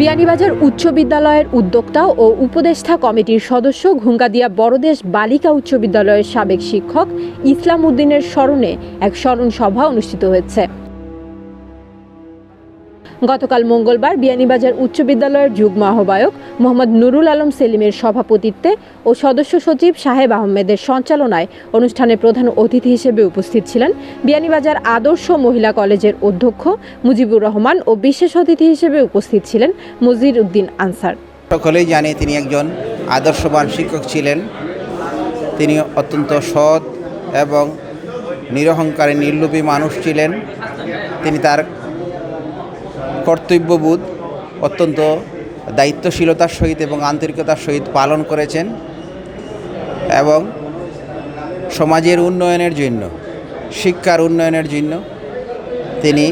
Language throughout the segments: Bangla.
বিয়ানীবাজার উচ্চ বিদ্যালয়ের উদ্যোক্তা ও উপদেষ্টা কমিটির সদস্য ঘুঙ্গাদিয়া বড়দেশ বালিকা উচ্চ বিদ্যালয়ের সাবেক শিক্ষক ইসলাম উদ্দিনের স্মরণে এক স্মরণ সভা অনুষ্ঠিত হয়েছে। গতকাল মঙ্গলবার বিয়ানীবাজার উচ্চ বিদ্যালয়ের যুগ্ম আহ্বায়ক মোহাম্মদ নুরুল আলম সেলিমের সভাপতিত্বে ও সদস্য সচিব সাহেব আহমেদের সঞ্চালনায় অনুষ্ঠানে প্রধান অতিথি হিসেবে উপস্থিত ছিলেন বিয়ানীবাজার আদর্শ মহিলা কলেজের অধ্যক্ষ মুজিবুর রহমান ও বিশেষ অতিথি হিসেবে উপস্থিত ছিলেন মজির উদ্দিন আনসার। সকলেই জানে তিনি একজন আদর্শবান শিক্ষক ছিলেন। তিনি অত্যন্ত সৎ এবং নিরহংকারী নির্লোভী মানুষ ছিলেন। তিনি তার কর্তব্যবোধ অত্যন্ত দায়িত্বশীলতার সহিত এবং আন্তরিকতার সহিত পালন করেছেন এবং সমাজের উন্নয়নের জন্য, শিক্ষার উন্নয়নের জন্য তিনি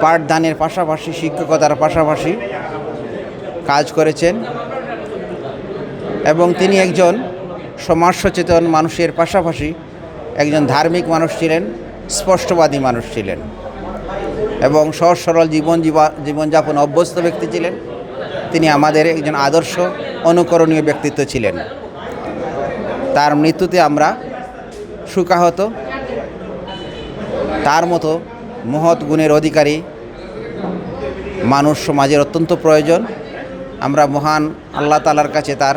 পাঠদানের পাশাপাশি, শিক্ষকতার পাশাপাশি কাজ করেছেন এবং তিনি একজন সমাজ সচেতন মানুষের পাশাপাশি একজন ধার্মিক মানুষ ছিলেন, স্পষ্টবাদী মানুষ ছিলেন। এবং সহজ সরল জীবন জীবা- জীবনযাপন অভ্যস্ত ব্যক্তি ছিলেন। তিনি আমাদের একজন আদর্শ, অনুকরণীয় ব্যক্তিত্ব ছিলেন। তার মৃত্যুতে আমরা সুকাহত, তার মতো মহৎ গুণের অধিকারী মানুষ সমাজের অত্যন্ত প্রয়োজন। আমরা মহান আল্লাহ তালার কাছে তার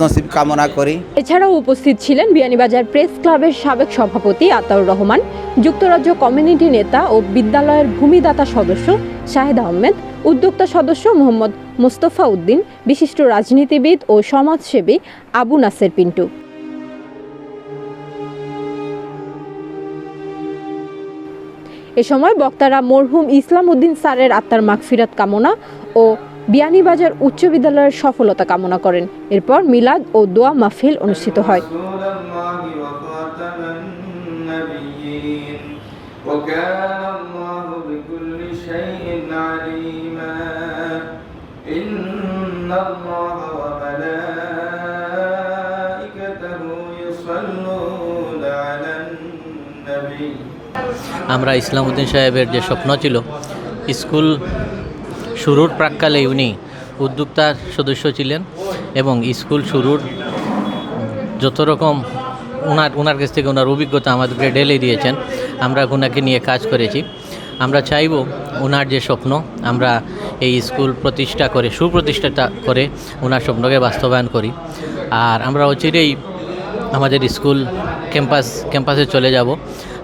নসিব কামনা করি। এছাড়াও উপস্থিত ছিলেন বিয়ানীবাজার প্রেস ক্লাবের সাবেক সভাপতি আতাউর রহমান, যুক্তরাজ্য কমিউনিটি নেতা ও বিদ্যালয়ের ভূমিদাতা সদস্য শাহেদ আহমেদ, উদ্যোক্তা সদস্য মোহাম্মদ মোস্তফা উদ্দিন, বিশিষ্ট রাজনীতিবিদ ও সমাজসেবী আবু নাসের পিন্টু। এ সময় বক্তারা মরহুম ইসলাম উদ্দিন স্যারের আত্মার মাগফিরাত কামনা ও বিয়ানীবাজার উচ্চ বিদ্যালয়ের সফলতা কামনা করেন এরপর মিলাদ ও দোয়া মাহফিল অনুষ্ঠিত হয় رسول الله وخاتم النبيين وكان الله بكل شيء عليما إن الله وملائكته يصلون على النبي আমরা ইসলামউদ্দিন সাহেবের যে স্বপ্ন ছিল স্কুল শুরুর প্রাককালে উনি উদ্যোক্তার সদস্য ছিলেন এবং স্কুল শুরুর যত রকম ওনার ওনার কাছ থেকে ওনার অভিজ্ঞতা আমাদেরকে ঢেলে দিয়েছেন, আমরা ওনাকে নিয়ে কাজ করেছি। আমরা চাইব ওনার যে স্বপ্ন, আমরা এই স্কুল প্রতিষ্ঠা করে, সুপ্রতিষ্ঠাটা করে ওনার স্বপ্নকে বাস্তবায়ন করি। আর আমরা অচিরেই আমাদের স্কুল ক্যাম্পাস, ক্যাম্পাসে চলে যাব।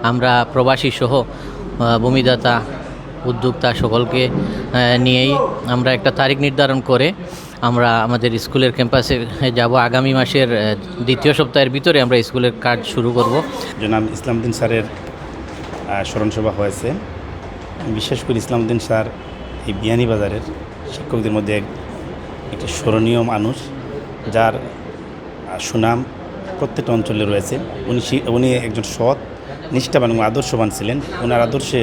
আমরা প্রবাসী সহ ভূমিদাতা উদ্যোক্তা সকলকে নিয়েই আমরা একটা তারিখ নির্ধারণ করে আমরা আমাদের স্কুলের ক্যাম্পাসে যাব। আগামী মাসের দ্বিতীয় সপ্তাহের ভিতরে আমরা স্কুলের কাজ শুরু করব। জনাব ইসলামউদ্দিন স্যারের স্মরণসভা হয়েছে। বিশেষ করে ইসলামউদ্দিন স্যার এই বিয়ানীবাজারের শিক্ষকদের মধ্যে এক, একটি স্মরণীয় মানুষ, যার সুনাম প্রত্যেকটা অঞ্চলে রয়েছে। উনি উনি একজন সৎ, নিষ্ঠাবান এবং আদর্শবান ছিলেন। ওনার আদর্শে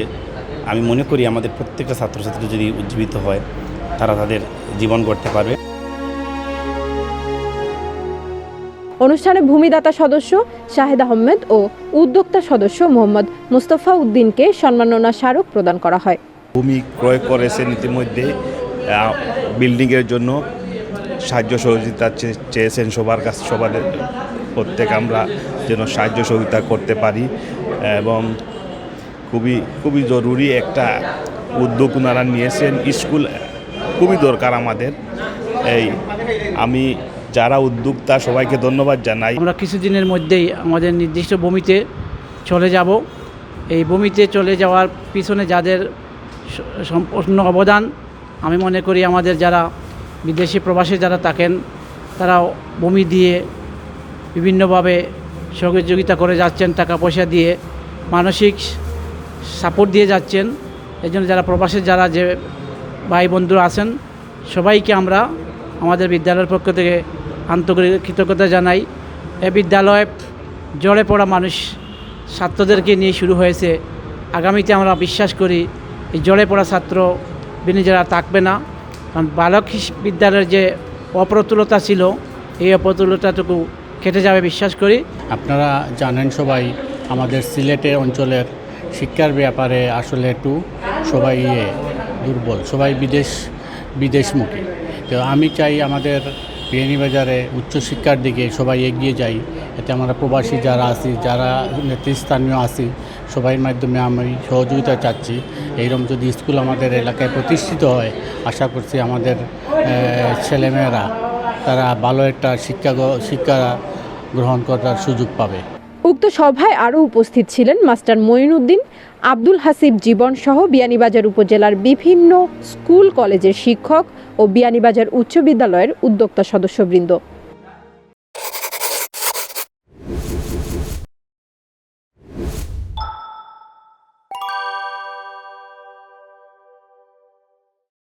আমি মনে করি আমাদের প্রত্যেকটা ছাত্রছাত্রী যদি উজ্জীবিত হয় তারা তাদের জীবন গড়তে পারবে। অনুষ্ঠানে ভূমিদাতা সদস্য শাহেদ আহমেদ ও উদ্যোক্তা সদস্য মোহাম্মদ মোস্তফা উদ্দিনকে সম্মাননা স্মারক প্রদান করা হয়। ভূমি ক্রয় করেছেন ইতিমধ্যে বিল্ডিংয়ের জন্য সাহায্য সহযোগিতা চেয়েছেন সবার কাছে সবার প্রত্যেক আমরা যেন সাহায্য সহযোগিতা করতে পারি এবং খুবই খুবই জরুরি একটা উদ্যোগ ওনারা নিয়েছেন। স্কুল খুবই দরকার আমাদের। এই, আমি যারা উদ্যোক্তা, সবাইকে ধন্যবাদ জানাই। আমরা কিছুদিনের মধ্যেই আমাদের নির্দিষ্ট ভূমিতে চলে যাব। এই ভূমিতে চলে যাওয়ার পিছনে যাদের সম্পূর্ণ অবদান, আমি মনে করি আমাদের যারা বিদেশি প্রবাসী যারা থাকেন তারা ভূমি দিয়ে বিভিন্নভাবে সহযোগিতা করে যাচ্ছেন, টাকা পয়সা দিয়ে। মানসিক সাপোর্ট দিয়ে যাচ্ছেন। এই জন্য যারা প্রবাসী যারা যে ভাই বন্ধু আছেন, সবাইকে আমরা আমাদের বিদ্যালয়ের পক্ষ থেকে আন্তরিক কৃতজ্ঞতা জানাই। এ বিদ্যালয় জড়ে পড়া মানুষ ছাত্রদেরকে নিয়ে শুরু হয়েছে। আগামীতে আমরা বিশ্বাস করি, এই জড়ে পড়া ছাত্র বিনি যারা থাকবে না। কারণ বালক বিদ্যালয়ের যে অপ্রতুলতা ছিল, এই অপ্রতুলতাটুকু কেটে যাবে, বিশ্বাস করি। আপনারা জানেন সবাই, আমাদের সিলেটের অঞ্চলের শিক্ষার ব্যাপারে আসলে একটু সবাই ইয়ে দুর্বল, সবাই বিদেশ, বিদেশমুখী। তো আমি চাই আমাদের বিয়ানীবাজারে উচ্চশিক্ষার দিকে সবাই এগিয়ে যাই, এতে আমরা প্রবাসী যারা আছি, যারা নেতৃস্থানীয় আছি সবাই মাধ্যমে আমি সহযোগিতা চাচ্ছি। এইরকম যদি স্কুল আমাদের এলাকায় প্রতিষ্ঠিত হয়, আশা করছি আমাদের ছেলেমেয়েরা তারা ভালো একটা শিক্ষা শিক্ষা গ্রহণ করার সুযোগ পাবে। উক্ত সভায় আরও উপস্থিত ছিলেন মাস্টার মঈনুদ্দিন, আব্দুল হাসিব জীবন সহ বিয়ানীবাজার উপজেলার বিভিন্ন স্কুল, কলেজের শিক্ষক ও বিয়ানীবাজার উচ্চ বিদ্যালয়ের উদ্যোক্তা সদস্যবৃন্দ।